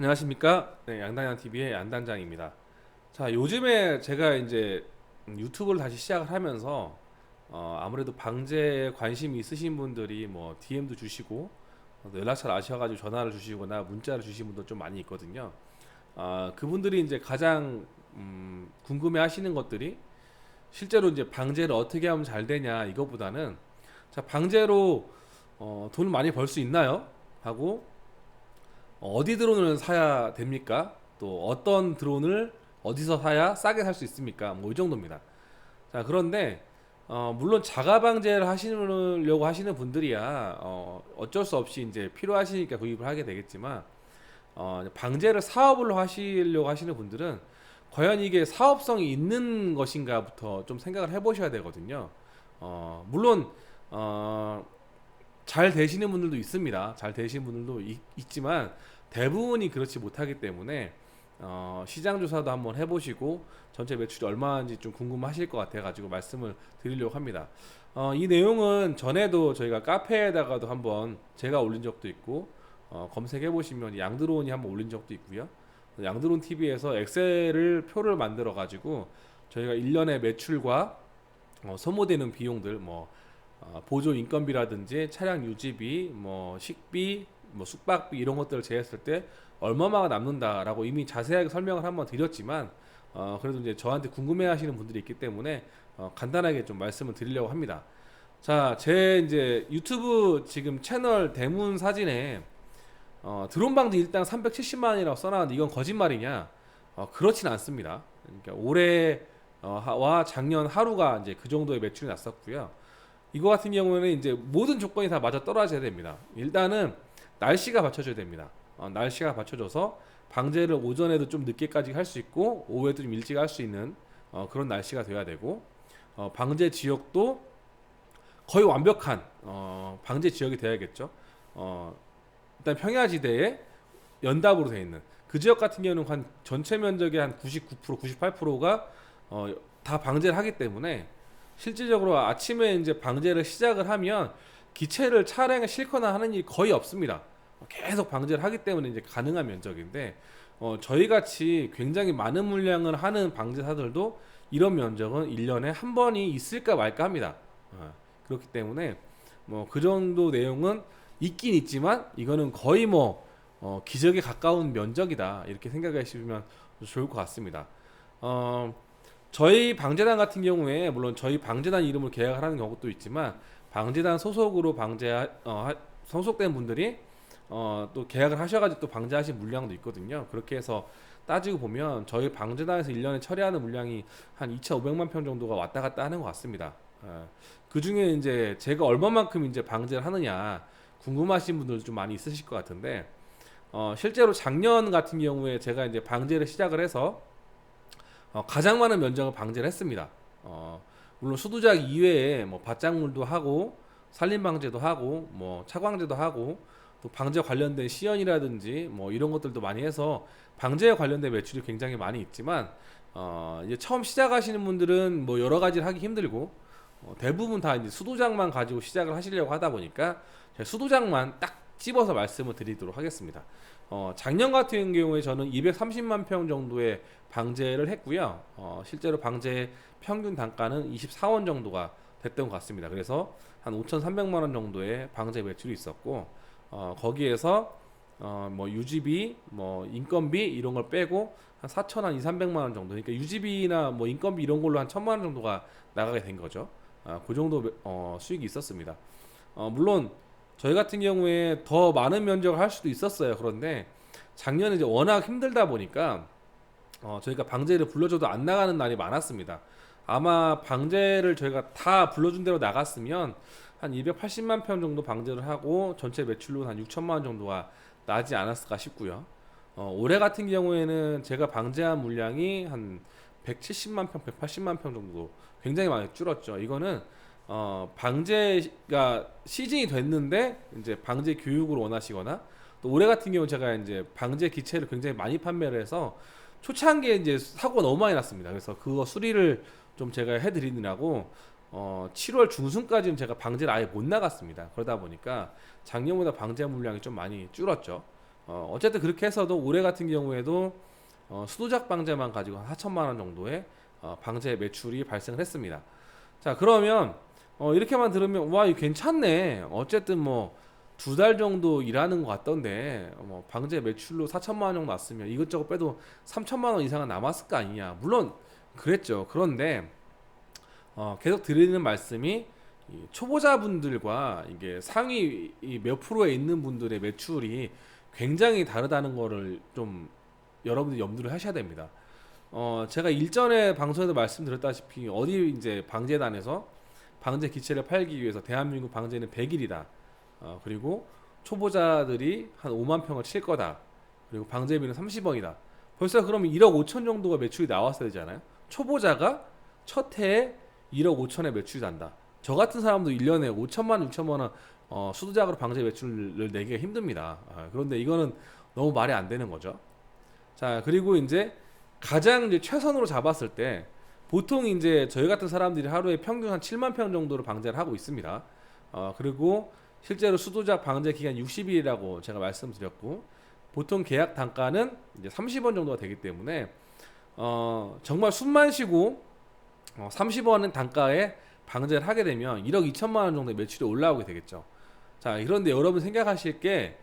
안녕하십니까? 네, 양단양 TV의 양단장입니다. 자, 요즘에 제가 이제 유튜브를 다시 시작을 하면서 어, 아무래도 방제에 관심이 있으신 분들이 뭐 DM도 주시고 어, 연락처를 아셔가지고 전화를 주시거나 문자를 주신 분도 좀 많이 있거든요. 아, 그분들이 이제 가장 음, 궁금해하시는 것들이 실제로 이제 방제를 어떻게 하면 잘 되냐 이거보다는 자 방제로 어, 돈을 많이 벌 수 있나요? 하고 어, 어디 드론을 사야 됩니까? 또 어떤 드론을 어디서 사야 싸게 살 수 있습니까? 뭐 이 정도입니다. 자 그런데 어, 물론 자가 방제를 하시려고 하시는 분들이야 어, 어쩔 수 없이 이제 필요하시니까 구입을 하게 되겠지만 어, 방제를 사업으로 하시려고 하시는 분들은 과연 이게 사업성이 있는 것인가부터 좀 생각을 해보셔야 되거든요. 어, 물론 어, 잘 되시는 분들도 있습니다. 잘 되시는 분들도 있, 있지만 대부분이 그렇지 못하기 때문에 어, 시장 조사도 한번 해보시고 전체 매출이 얼마인지 좀 궁금하실 것 같아가지고 말씀을 드리려고 합니다. 어, 이 내용은 전에도 저희가 카페에다가도 한번 제가 올린 적도 있고 어, 검색해 보시면 양드론이 한번 올린 적도 있고요. 양드론 TV에서 엑셀을 표를 만들어 가지고 저희가 1년의 매출과 어, 소모되는 비용들 뭐 어, 보조 인건비라든지 차량 유지비, 뭐 식비, 뭐 숙박비 이런 것들을 제했을 때 얼마나 남는다라고 이미 자세하게 설명을 한번 드렸지만 어, 그래도 이제 저한테 궁금해하시는 분들이 있기 때문에 어, 간단하게 좀 말씀을 드리려고 합니다. 자, 제 이제 유튜브 지금 채널 대문 사진에 어, 드론 방지 일당 370만 원이라고 써놨는데 이건 거짓말이냐? 어, 그렇진 않습니다. 그러니까 올해 어, 작년 하루가 이제 그 정도의 매출이 났었고요. 이거 같은 경우에는 이제 모든 조건이 다 맞아 떨어져야 됩니다. 일단은 날씨가 받쳐줘야 됩니다. 어, 날씨가 받쳐줘서 방제를 오전에도 좀 늦게까지 할 수 있고 오후에도 좀 일찍 할 수 있는 어, 그런 날씨가 돼야 되고 어, 방제 지역도 거의 완벽한 어, 방제 지역이 돼야겠죠. 어, 일단 평야지대에 연답으로 되어 있는 그 지역 같은 경우는 한 전체 면적의 한 99%, 98%가 어, 다 방제를 하기 때문에 실질적으로 아침에 이제 방제를 시작을 하면 기체를 차량에 싣거나 하는 일이 거의 없습니다. 계속 방제를 하기 때문에 이제 가능한 면적인데 어, 저희 같이 굉장히 많은 물량을 하는 방제사들도 이런 면적은 1년에 한 번이 있을까 말까 합니다. 어, 그렇기 때문에 뭐 그 정도 내용은 있긴 있지만 이거는 거의 뭐 어, 기적에 가까운 면적이다 이렇게 생각하시면 좋을 것 같습니다. 어, 저희 방재단 같은 경우에 물론 저희 방재단 이름을 계약을 하는 경우도 있지만 방재단 소속으로 방제 어, 하- 소속된 분들이 어, 또 계약을 하셔가지고 또 방제하신 물량도 있거든요. 그렇게 해서 따지고 보면 저희 방재단에서 1년에 처리하는 물량이 한 2,500만 평 정도가 왔다 갔다 하는 것 같습니다. 그 중에 이제 제가 얼마만큼 이제 방제를 하느냐 궁금하신 분들도 좀 많이 있으실 것 같은데 어, 실제로 작년 같은 경우에 제가 이제 방제를 시작을 해서 어, 가장 많은 면적을 방제를 했습니다. 어, 물론 수두작 이외에 뭐 밭작물도 하고 산림 방제도 하고 뭐 차광제도 하고 또 방제 관련된 시연이라든지 뭐 이런 것들도 많이 해서 방제에 관련된 매출이 굉장히 많이 있지만 어, 이제 처음 시작하시는 분들은 뭐 여러 가지를 하기 힘들고 어, 대부분 다 이제 수도장만 가지고 시작을 하시려고 하다 보니까 수도장만 딱 집어서 말씀을 드리도록 하겠습니다. 어, 작년 같은 경우에 저는 230만 평 정도의 방제를 했고요. 어, 실제로 방제 평균 단가는 24원 정도가 됐던 것 같습니다. 그래서 한 5,300만 원 정도의 방제 매출이 있었고 어, 거기에서 어, 뭐 유지비, 뭐 인건비 이런 걸 빼고 한 4천 한 2, 300만 원 정도. 그러니까 유지비나 뭐 인건비 이런 걸로 한 1천만 원 정도가 나가게 된 거죠. 아, 그 정도 어, 수익이 있었습니다. 어, 물론 저희 같은 경우에 더 많은 면적을 할 수도 있었어요. 그런데 작년에 이제 워낙 힘들다 보니까 어, 저희가 방제를 불러줘도 안 나가는 날이 많았습니다. 아마 방제를 저희가 다 불러준 대로 나갔으면 한 280만 평 정도 방제를 하고 전체 매출로 한 6천만 원 정도가 나지 않았을까 싶고요. 어, 올해 같은 경우에는 제가 방제한 물량이 한 170만 평, 180만 평 정도 굉장히 많이 줄었죠. 이거는 어, 방제가 시즌이 됐는데 이제 방제 교육을 원하시거나 또 올해 같은 경우 제가 이제 방제 기체를 굉장히 많이 판매를 해서 초창기에 이제 사고가 너무 많이 났습니다. 그래서 그거 수리를 좀 제가 해드리느라고 어, 7월 중순까지는 제가 방제를 아예 못 나갔습니다. 그러다 보니까 작년보다 방제 물량이 좀 많이 줄었죠. 어, 어쨌든 그렇게 해서도 올해 같은 경우에도 어, 수도작 방제만 가지고 한 4천만 원 정도의 어, 방제 매출이 발생을 했습니다. 자 그러면 어, 이렇게만 들으면 와 이거 괜찮네. 어쨌든 뭐 두 달 정도 일하는 것 같던데 어, 뭐 방제 매출로 4천만 원 정도 났으면 이것저것 빼도 3천만 원 이상은 남았을 거 아니냐. 물론 그랬죠. 그런데 어, 계속 드리는 말씀이 이 초보자분들과 이게 상위 이몇 프로에 있는 분들의 매출이 굉장히 다르다는 거를 좀 여러분들이 염두를 하셔야 됩니다. 어, 제가 일전에 방송에도 말씀드렸다시피 어디 이제 방재단에서 방제 기체를 팔기 위해서 대한민국 방제는 100일이다. 어, 그리고 초보자들이 한 5만 평을 칠 거다. 그리고 방제비는 30원이다. 벌써 그러면 1억 5천 정도가 매출이 나왔어야 되잖아요. 초보자가 첫 해에 1억 5천에 매출이 난다. 저 같은 사람도 1년에 5천만 6천만 원 어, 수도작으로 방제 매출을 내기가 힘듭니다. 아, 그런데 이거는 너무 말이 안 되는 거죠. 자 그리고 이제 가장 이제 최선으로 잡았을 때 보통 이제 저희 같은 사람들이 하루에 평균 한 7만 평 정도로 방제를 하고 있습니다. 어, 그리고 실제로 수도작 방제 기간 60일이라고 제가 말씀드렸고 보통 계약 단가는 이제 30원 정도가 되기 때문에 어, 정말 숨만 쉬고 어, 30원은 단가에 방제를 하게 되면 1억 2천만 원 정도의 매출이 올라오게 되겠죠. 자, 그런데 여러분 생각하실 게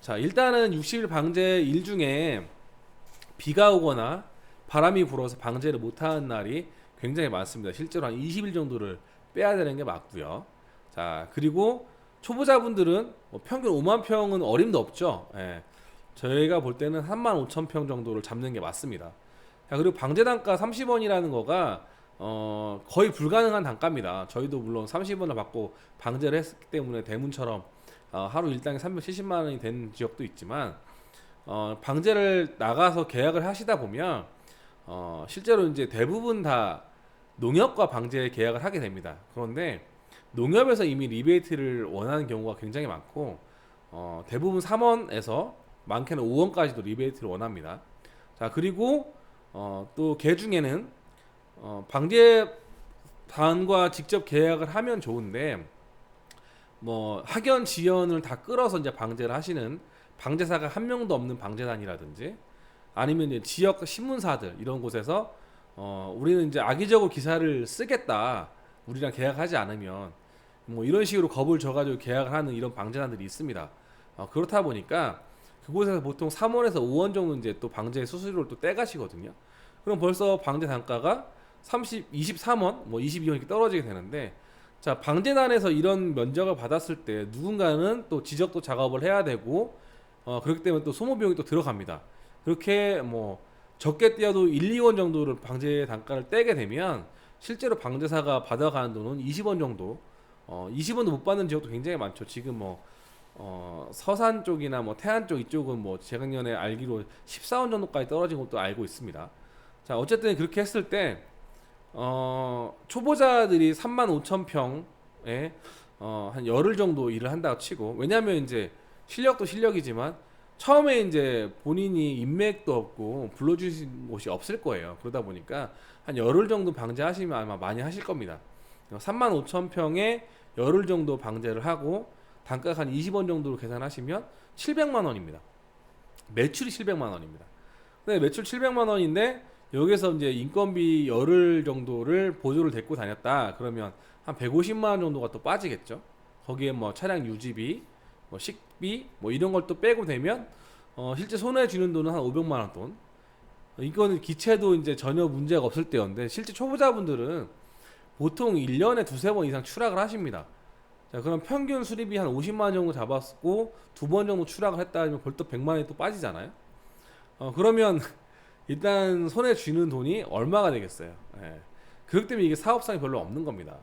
자, 일단은 60일 방제 일 중에 비가 오거나 바람이 불어서 방제를 못하는 날이 굉장히 많습니다. 실제로 한 20일 정도를 빼야 되는 게 맞고요. 자 그리고 초보자분들은 뭐 평균 5만 평은 어림도 없죠. 예. 저희가 볼 때는 3만 5천 평 정도를 잡는 게 맞습니다. 자, 그리고 방제 단가 30원이라는 거가 어, 거의 불가능한 단가입니다. 저희도 물론 30원을 받고 방제를 했기 때문에 대문처럼 어, 하루 일당이 370만 원이 되는 지역도 있지만 어, 방제를 나가서 계약을 하시다 보면 어, 실제로 이제 대부분 다 농협과 방제 계약을 하게 됩니다. 그런데 농협에서 이미 리베이트를 원하는 경우가 굉장히 많고 어, 대부분 3원에서 많게는 5원까지도 리베이트를 원합니다. 자 그리고 어, 또개 중에는 어, 방제 단과 직접 계약을 하면 좋은데 뭐 학연 지연을 다 끌어서 이제 방제를 하시는 방제사가 한 명도 없는 방제단이라든지 아니면 지역 신문사들 이런 곳에서 어 우리는 이제 악의적으로 기사를 쓰겠다 우리랑 계약하지 않으면 뭐 이런 식으로 겁을 줘가지고 계약을 하는 이런 방제단들이 있습니다. 어 그렇다 보니까 그곳에서 보통 3원에서 5원 정도 이제 또 방제 수수료를 또 떼가시거든요. 그럼 벌써 방제 단가가 30, 23원, 뭐 22원 이렇게 떨어지게 되는데 자 방제단에서 이런 면적을 받았을 때 누군가는 또 지적도 작업을 해야 되고 어 그렇기 때문에 또 소모 비용이 또 들어갑니다. 그렇게 뭐 적게 떼어도 1, 2원 정도를 방제 단가를 떼게 되면 실제로 방제사가 받아가는 돈은 20원 정도, 어 20원도 못 받는 지역도 굉장히 많죠. 지금 뭐 어, 서산 쪽이나 뭐 태안 쪽 이쪽은 뭐 재작년에 알기로 14원 정도까지 떨어진 것도 알고 있습니다. 자 어쨌든 그렇게 했을 때 어, 초보자들이 3만 5천 평에 어, 한 열흘 정도 일을 한다고 치고 왜냐하면 이제 실력도 실력이지만 처음에 이제 본인이 인맥도 없고 불러주신 곳이 없을 거예요. 그러다 보니까 한 열흘 정도 방제하시면 아마 많이 하실 겁니다. 3만 5천 평에 열흘 정도 방제를 하고 단가가 한 20원 정도로 계산하시면 700만 원입니다. 매출이 700만 원입니다. 근데 매출 700만 원인데 여기서 이제 인건비 열흘 정도를 보조를 데리고 다녔다. 그러면 한 150만 원 정도가 또 빠지겠죠. 거기에 뭐 차량 유지비, 뭐 식비, 뭐 이런 걸 또 빼고 되면 어 실제 손해 주는 돈은 한 500만 원 돈. 이거는 기체도 이제 전혀 문제가 없을 때였는데 실제 초보자분들은 보통 1년에 두세 번 이상 추락을 하십니다. 자, 그럼 평균 수리비 한 50만 원 정도 잡았고 두 번 정도 추락을 했다 하면 벌떡 100만 원이 또 빠지잖아요. 어, 그러면 일단 손에 쥐는 돈이 얼마가 되겠어요. 예. 그렇기 때문에 이게 사업성이 별로 없는 겁니다.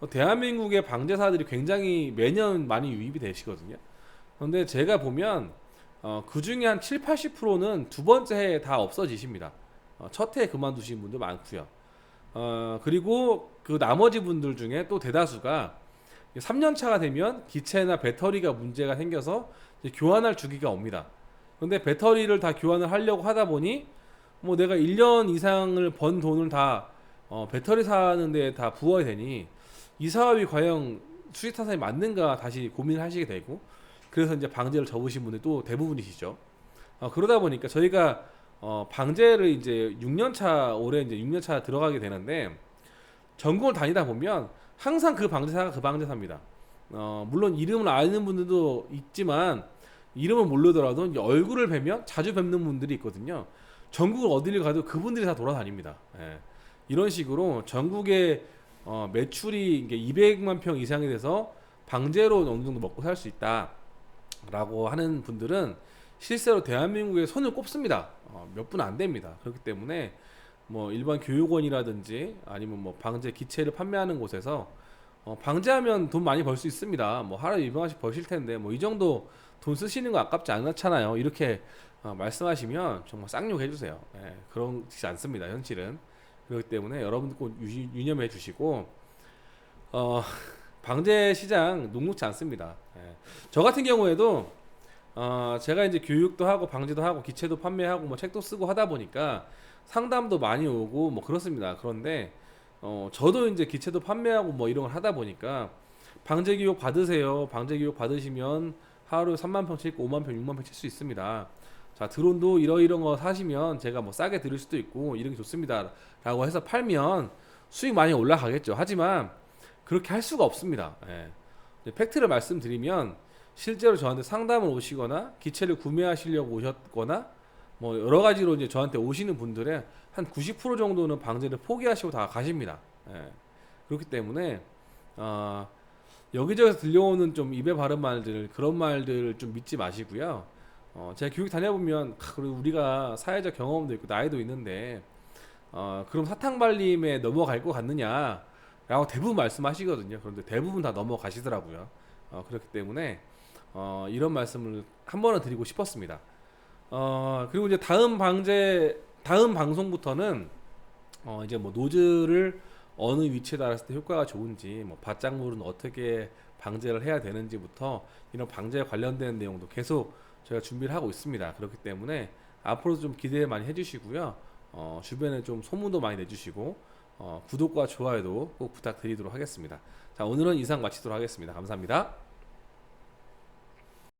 어, 대한민국의 방제사들이 굉장히 매년 많이 유입이 되시거든요. 그런데 제가 보면 어, 그 중에 한 7, 80%는 두 번째 해에 다 없어지십니다. 어, 첫 해에 그만두신 분들 많고요. 어, 그리고 그 나머지 분들 중에 또 대다수가 3년 차가 되면 기체나 배터리가 문제가 생겨서 교환할 주기가 옵니다. 근데 배터리를 다 교환을 하려고 하다 보니 뭐 내가 1년 이상을 번 돈을 다 어, 배터리 사는데 다 부어야 되니 이 사업이 과연 수익 타산이 맞는가 다시 고민을 하시게 되고 그래서 이제 방제를 접으신 분들이 또 대부분이시죠. 어, 그러다 보니까 저희가 어, 방제를 이제 6년 차 올해 이제 6년 차 들어가게 되는데 전국을 다니다 보면 항상 그 방제사가 그 방제사입니다. 어, 물론 이름을 아는 분들도 있지만 이름을 모르더라도 얼굴을 뵈면 자주 뵙는 분들이 있거든요. 전국을 어디를 가도 그분들이 다 돌아다닙니다. 예. 이런 식으로 전국에 어, 매출이 이게 200만 평 이상이 돼서 방제로 어느 정도 먹고 살 수 있다 라고 하는 분들은 실제로 대한민국에 손을 꼽습니다. 어, 몇 분 안 됩니다. 그렇기 때문에 뭐 일반 교육원이라든지 아니면 뭐 방제 기체를 판매하는 곳에서 어, 방제하면 돈 많이 벌 수 있습니다. 뭐 하루에 200원씩 버실 텐데 뭐 이 정도 돈 쓰시는 거 아깝지 않잖아요. 이렇게 어, 말씀하시면 정말 쌍욕 해 주세요. 예, 그렇지 않습니다. 현실은 그렇기 때문에 여러분들 꼭 유, 유념해 주시고 어, 방제 시장 녹록지 않습니다. 예. 저 같은 경우에도 어, 제가 이제 교육도 하고 방제도 하고 기체도 판매하고 뭐 책도 쓰고 하다 보니까 상담도 많이 오고 뭐 그렇습니다. 그런데 어, 저도 이제 기체도 판매하고 뭐 이런 걸 하다 보니까 방제 교육 받으세요. 방제 교육 받으시면 하루에 3만 평 칠, 5만 평, 6만 평 칠 수 있습니다. 자, 드론도 이러이런 거 사시면 제가 뭐 싸게 드릴 수도 있고 이런 게 좋습니다. 라고 해서 팔면 수익 많이 올라가겠죠. 하지만 그렇게 할 수가 없습니다. 예. 팩트를 말씀드리면 실제로 저한테 상담을 오시거나 기체를 구매하시려고 오셨거나 뭐 여러 가지로 이제 저한테 오시는 분들의 한 90% 정도는 방제를 포기하시고 다 가십니다. 예. 그렇기 때문에 어, 여기저기서 들려오는 좀 입에 바른 말들 그런 말들 좀 믿지 마시고요. 어, 제가 교육 다녀보면 아, 그리고 우리가 사회적 경험도 있고 나이도 있는데 어, 그럼 사탕 발림에 넘어갈 것 같느냐? 라고 대부분 말씀하시거든요. 그런데 대부분 다 넘어가시더라고요. 어, 그렇기 때문에 어, 이런 말씀을 한 번은 드리고 싶었습니다. 어, 그리고 이제 다음 방제 다음 방송부터는 어, 이제 뭐 노즐을 어느 위치에 달았을 때 효과가 좋은지 뭐 바짝물은 어떻게 방제를 해야 되는지부터 이런 방제에 관련된 내용도 계속 저희가 준비를 하고 있습니다. 그렇기 때문에 앞으로도 좀 기대 많이 해주시고요. 어, 주변에 좀 소문도 많이 내주시고 어, 구독과 좋아요도 꼭 부탁드리도록 하겠습니다. 자 오늘은 이상 마치도록 하겠습니다. 감사합니다.